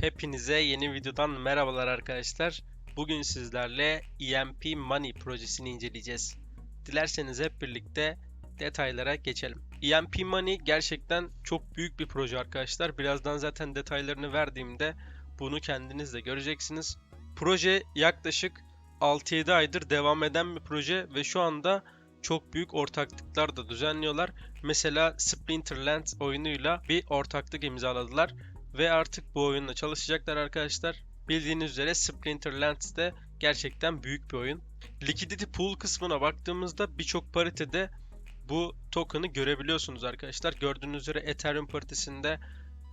Hepinize yeni videodan merhabalar arkadaşlar. Bugün sizlerle EMP Money projesini inceleyeceğiz. Dilerseniz hep birlikte detaylara geçelim. EMP Money gerçekten çok büyük bir proje arkadaşlar. Birazdan zaten detaylarını verdiğimde bunu kendiniz de göreceksiniz. Proje yaklaşık 6-7 aydır devam eden bir proje ve şu anda çok büyük ortaklıklar da düzenliyorlar. Mesela Splinterland oyunuyla bir ortaklık imzaladılar ve artık bu oyunla çalışacaklar arkadaşlar. Bildiğiniz üzere Splinterlands de gerçekten büyük bir oyun. Liquidity Pool kısmına baktığımızda birçok paritede bu token'ı görebiliyorsunuz arkadaşlar. Gördüğünüz üzere Ethereum paritesinde,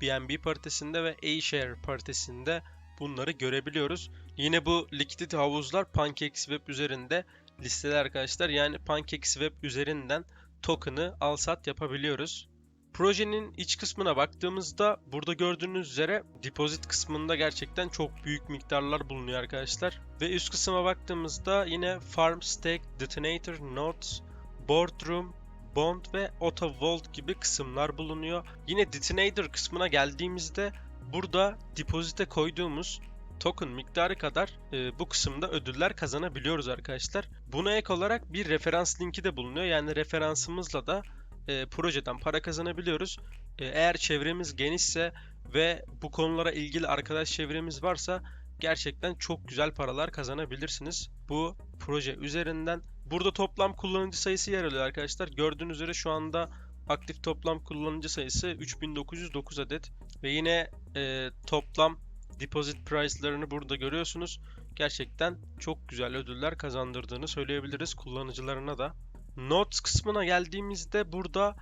BNB paritesinde ve A-Share paritesinde bunları görebiliyoruz. Yine bu liquidity havuzlar PancakeSwap üzerinde listeli arkadaşlar. Yani PancakeSwap üzerinden token'ı al sat yapabiliyoruz. Projenin iç kısmına baktığımızda burada gördüğünüz üzere deposit kısmında gerçekten çok büyük miktarlar bulunuyor arkadaşlar. Ve üst kısma baktığımızda yine Farm Stake, Detonator, Nodes, Boardroom, Bond ve Auto Vault gibi kısımlar bulunuyor. Yine Detonator kısmına geldiğimizde burada depozite koyduğumuz token miktarı kadar e, bu kısımda ödüller kazanabiliyoruz arkadaşlar. Buna ek olarak bir referans linki de bulunuyor. Yani referansımızla da e, projeden para kazanabiliyoruz. E, eğer çevremiz genişse ve bu konulara ilgili arkadaş çevremiz varsa gerçekten çok güzel paralar kazanabilirsiniz. Bu proje üzerinden. Burada toplam kullanıcı sayısı yer alıyor arkadaşlar. Gördüğünüz üzere şu anda aktif toplam kullanıcı sayısı 3909 adet ve yine e, toplam deposit price'larını burada görüyorsunuz. Gerçekten çok güzel ödüller kazandırdığını söyleyebiliriz kullanıcılarına da. Notes kısmına geldiğimizde burada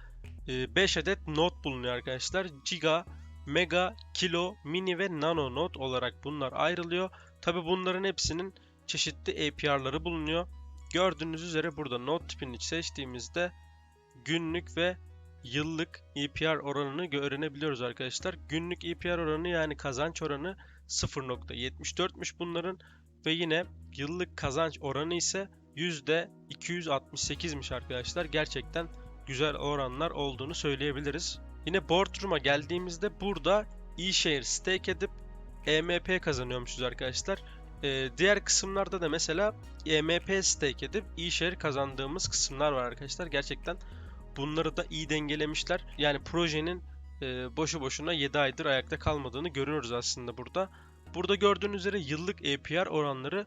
5 adet not bulunuyor arkadaşlar. Giga, Mega, Kilo, Mini ve Nano not olarak bunlar ayrılıyor. Tabi bunların hepsinin çeşitli APR'ları bulunuyor. Gördüğünüz üzere burada not tipini seçtiğimizde günlük ve yıllık EPR oranını öğrenebiliyoruz arkadaşlar. Günlük EPR oranı yani kazanç oranı 0.74'müş bunların ve yine yıllık kazanç oranı ise %268'miş arkadaşlar. Gerçekten güzel oranlar olduğunu söyleyebiliriz. Yine boardroom'a geldiğimizde burada e-share stake edip EMP kazanıyormuşuz arkadaşlar. Ee, diğer kısımlarda da mesela EMP stake edip e-share kazandığımız kısımlar var arkadaşlar. Gerçekten bunları da iyi dengelemişler. Yani projenin e, boşu boşuna 7 aydır ayakta kalmadığını görüyoruz aslında burada. Burada gördüğünüz üzere yıllık APR oranları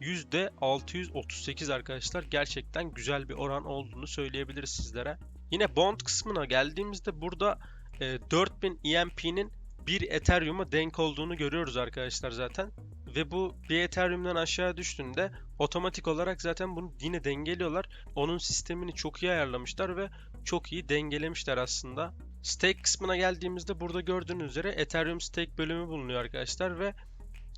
%638 arkadaşlar. Gerçekten güzel bir oran olduğunu söyleyebiliriz sizlere. Yine bond kısmına geldiğimizde burada e, 4000 EMP'nin bir Ethereum'a denk olduğunu görüyoruz arkadaşlar zaten. Ve bu bir Ethereum'dan aşağı düştüğünde otomatik olarak zaten bunu yine dengeliyorlar. Onun sistemini çok iyi ayarlamışlar ve çok iyi dengelemişler aslında. Stake kısmına geldiğimizde burada gördüğünüz üzere Ethereum stake bölümü bulunuyor arkadaşlar ve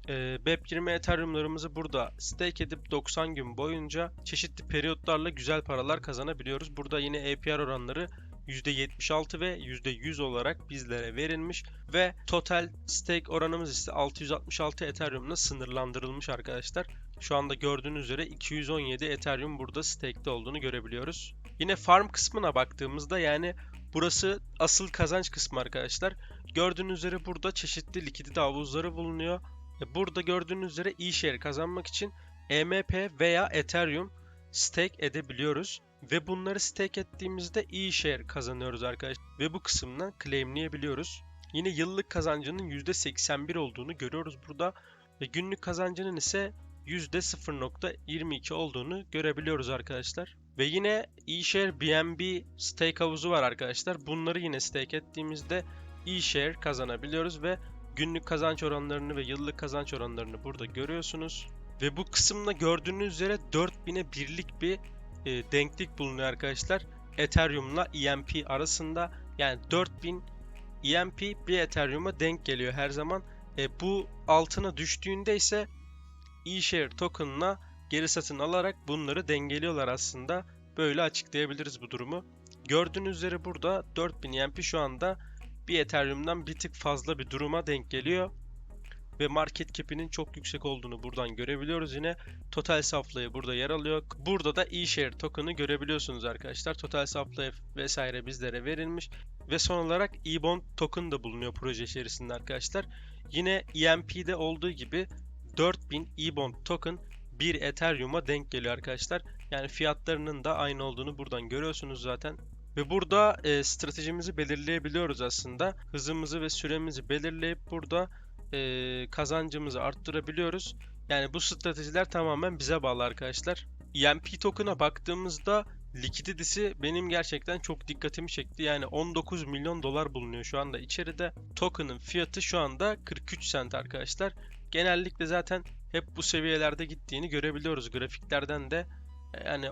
e, BEP20 Ethereum'larımızı burada stake edip 90 gün boyunca çeşitli periyotlarla güzel paralar kazanabiliyoruz. Burada yine APR oranları %76 ve %100 olarak bizlere verilmiş ve total stake oranımız ise 666 Ethereum'la sınırlandırılmış arkadaşlar. Şu anda gördüğünüz üzere 217 Ethereum burada stake'de olduğunu görebiliyoruz. Yine farm kısmına baktığımızda yani burası asıl kazanç kısmı arkadaşlar. Gördüğünüz üzere burada çeşitli likidite havuzları bulunuyor. Burada gördüğünüz üzere e-share kazanmak için EMP veya Ethereum stake edebiliyoruz. Ve bunları stake ettiğimizde e-share kazanıyoruz arkadaşlar. Ve bu kısımdan claimleyebiliyoruz. Yine yıllık kazancının %81 olduğunu görüyoruz burada. Ve günlük kazancının ise %0.22 olduğunu görebiliyoruz arkadaşlar. Ve yine eShare BNB stake havuzu var arkadaşlar. Bunları yine stake ettiğimizde eShare kazanabiliyoruz ve günlük kazanç oranlarını ve yıllık kazanç oranlarını burada görüyorsunuz. Ve bu kısımda gördüğünüz üzere 4000'e birlik bir e, denklik bulunuyor arkadaşlar. Ethereum'la EMP arasında yani 4000 EMP bir Ethereum'a denk geliyor her zaman. E, bu altına düştüğünde ise eShare token'la geri satın alarak bunları dengeliyorlar aslında. Böyle açıklayabiliriz bu durumu. Gördüğünüz üzere burada 4000 EMP şu anda bir Ethereum'dan bir tık fazla bir duruma denk geliyor. ve market cap'inin çok yüksek olduğunu buradan görebiliyoruz yine. Total supply burada yer alıyor. Burada da eShare token'ı görebiliyorsunuz arkadaşlar. Total supply vesaire bizlere verilmiş. Ve son olarak eBond token da bulunuyor proje içerisinde arkadaşlar. Yine EMP'de olduğu gibi 4000 eBond token 1 Ethereum'a denk geliyor arkadaşlar. Yani fiyatlarının da aynı olduğunu buradan görüyorsunuz zaten. Ve burada e, stratejimizi belirleyebiliyoruz aslında. Hızımızı ve süremizi belirleyip burada e, kazancımızı arttırabiliyoruz. Yani bu stratejiler tamamen bize bağlı arkadaşlar. EMP token'a baktığımızda likiditesi benim gerçekten çok dikkatimi çekti. Yani 19 milyon dolar bulunuyor şu anda içeride. Token'ın fiyatı şu anda 43 cent arkadaşlar. Genellikle zaten hep bu seviyelerde gittiğini görebiliyoruz grafiklerden de. Yani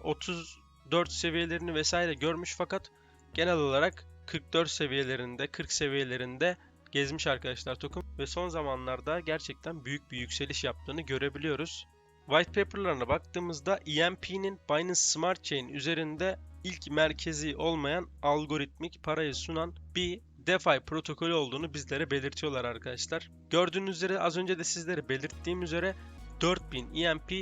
34 seviyelerini vesaire görmüş fakat genel olarak 44 seviyelerinde, 40 seviyelerinde gezmiş arkadaşlar token ve son zamanlarda gerçekten büyük bir yükseliş yaptığını görebiliyoruz. White paper'larına baktığımızda EMP'nin Binance Smart Chain üzerinde ilk merkezi olmayan algoritmik parayı sunan bir DeFi protokolü olduğunu bizlere belirtiyorlar arkadaşlar. Gördüğünüz üzere az önce de sizlere belirttiğim üzere 4000 EMP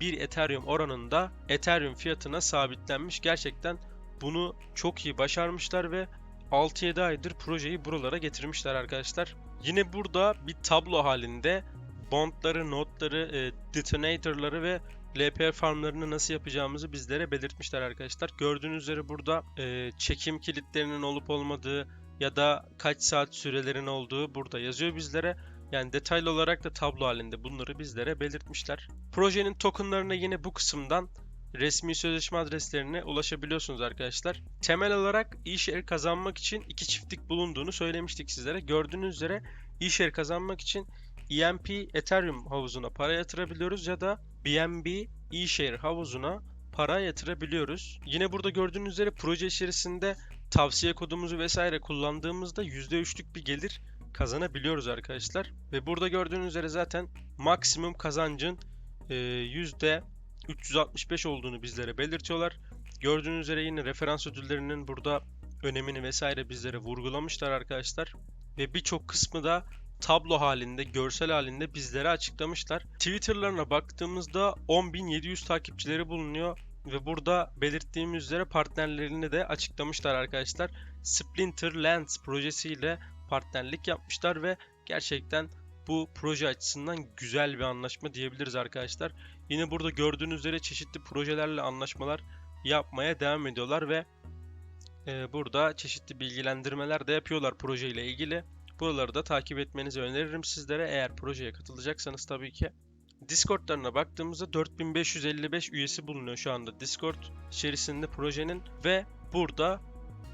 1 Ethereum oranında Ethereum fiyatına sabitlenmiş. Gerçekten bunu çok iyi başarmışlar ve 6-7 aydır projeyi buralara getirmişler arkadaşlar. Yine burada bir tablo halinde bondları, notları, e, detonatorları ve LPR farmlarını nasıl yapacağımızı bizlere belirtmişler arkadaşlar. Gördüğünüz üzere burada e, çekim kilitlerinin olup olmadığı ya da kaç saat sürelerin olduğu burada yazıyor bizlere. Yani detaylı olarak da tablo halinde bunları bizlere belirtmişler. Projenin tokenlarına yine bu kısımdan resmi sözleşme adreslerine ulaşabiliyorsunuz arkadaşlar. Temel olarak e-share kazanmak için iki çiftlik bulunduğunu söylemiştik sizlere. Gördüğünüz üzere e-share kazanmak için EMP Ethereum havuzuna para yatırabiliyoruz ya da BNB e-share havuzuna para yatırabiliyoruz. Yine burada gördüğünüz üzere proje içerisinde tavsiye kodumuzu vesaire kullandığımızda %3'lük bir gelir kazanabiliyoruz arkadaşlar. Ve burada gördüğünüz üzere zaten maksimum kazancın e, yüzde 365 olduğunu bizlere belirtiyorlar. Gördüğünüz üzere yine referans ödüllerinin burada önemini vesaire bizlere vurgulamışlar arkadaşlar. Ve birçok kısmı da tablo halinde, görsel halinde bizlere açıklamışlar. Twitter'larına baktığımızda 10.700 takipçileri bulunuyor ve burada belirttiğimiz üzere partnerlerini de açıklamışlar arkadaşlar. Splinter Lands projesiyle partnerlik yapmışlar ve gerçekten bu proje açısından güzel bir anlaşma diyebiliriz arkadaşlar. Yine burada gördüğünüz üzere çeşitli projelerle anlaşmalar yapmaya devam ediyorlar ve e, burada çeşitli bilgilendirmeler de yapıyorlar projeyle ilgili. Buraları da takip etmenizi öneririm sizlere eğer projeye katılacaksanız tabii ki. Discord'larına baktığımızda 4555 üyesi bulunuyor şu anda Discord içerisinde projenin ve burada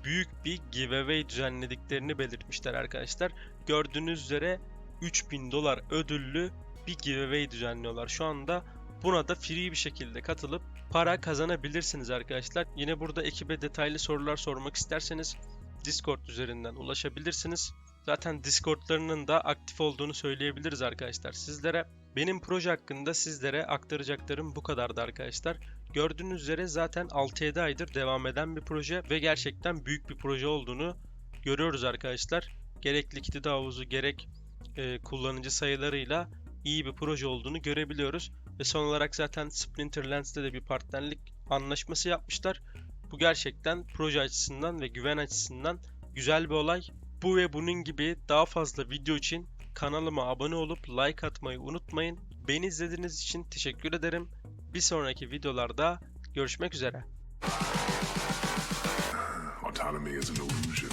büyük bir giveaway düzenlediklerini belirtmişler arkadaşlar. Gördüğünüz üzere 3000 dolar ödüllü bir giveaway düzenliyorlar şu anda. Buna da free bir şekilde katılıp para kazanabilirsiniz arkadaşlar. Yine burada ekibe detaylı sorular sormak isterseniz Discord üzerinden ulaşabilirsiniz. Zaten Discord'larının da aktif olduğunu söyleyebiliriz arkadaşlar sizlere. Benim proje hakkında sizlere aktaracaklarım bu kadardı arkadaşlar. Gördüğünüz üzere zaten 6-7 aydır devam eden bir proje ve gerçekten büyük bir proje olduğunu görüyoruz arkadaşlar. Gerek likidite havuzu gerek e, kullanıcı sayılarıyla iyi bir proje olduğunu görebiliyoruz. Ve son olarak zaten Splinter Lands'te de bir partnerlik anlaşması yapmışlar. Bu gerçekten proje açısından ve güven açısından güzel bir olay. Bu ve bunun gibi daha fazla video için kanalıma abone olup like atmayı unutmayın. Beni izlediğiniz için teşekkür ederim. Bir sonraki videolarda görüşmek üzere. Autonomy is an illusion.